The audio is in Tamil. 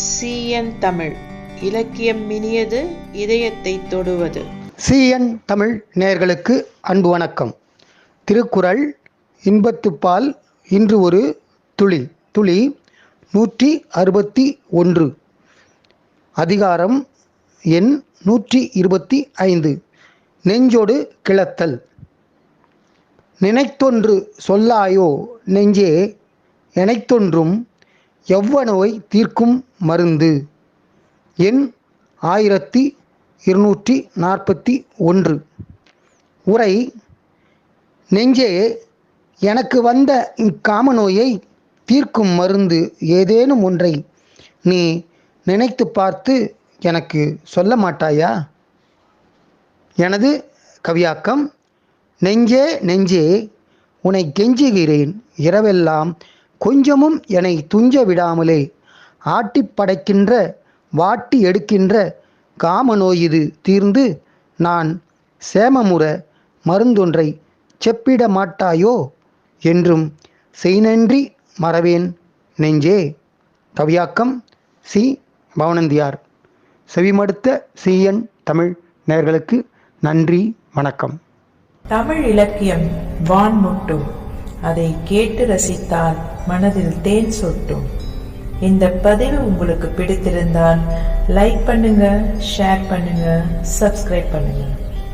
சிஎன் தமிழ். இலக்கியம் இனியது இதயத்தை தொடுவது. சிஎன் தமிழ் நேயர்களுக்கு அன்பு வணக்கம். திருக்குறள் இன்பத்துப்பால் இன்று ஒரு துளி. துளி நூற்றி அறுபத்தி ஒன்று. அதிகாரம் எண் நூற்றி இருபத்தி ஐந்து. நெஞ்சொடு கிளத்தல். நினைத்தொன்று சொல்லாயோ நெஞ்சே எனைத்தொன்றும் எவ்வநோய் தீர்க்கும் மருந்து? எண் ஆயிரத்தி இருநூற்றி நாற்பத்தி ஒன்று. உரை நெஞ்சே எனக்கு வந்த இக்காம நோயை தீர்க்கும் மருந்து ஏதேனும் ஒன்றை நீ நினைத்து பார்த்து எனக்கு சொல்ல மாட்டாயா? எனது கவியாக்கம் நெஞ்சே நெஞ்சே உனை கெஞ்சுகிறேன் இரவெல்லாம் கொஞ்சமும் என்னை துஞ்ச விடாமலே ஆட்டி படைக்கின்ற வாட்டி எடுக்கின்ற காம நோய் இது தீர்ந்து நான் சேமமுற மருந்தொன்றை செப்பிட மாட்டாயோ என்றும் செய்நன்றி மறவேன் நெஞ்சே. கவியாக்கம் சி. பவனந்தியார். செவிமடுத்த சிஎன் தமிழ் நேர்களுக்கு நன்றி வணக்கம். தமிழ் இலக்கியம் வான் முட்டும் அதை கேட்டு ரசித்தால் மனதில் தேன் சொட்டும். இந்த பதிவு உங்களுக்கு பிடித்திருந்தால் லைக் பண்ணுங்க ஷேர் பண்ணுங்க சப்ஸ்கிரைப் பண்ணுங்க.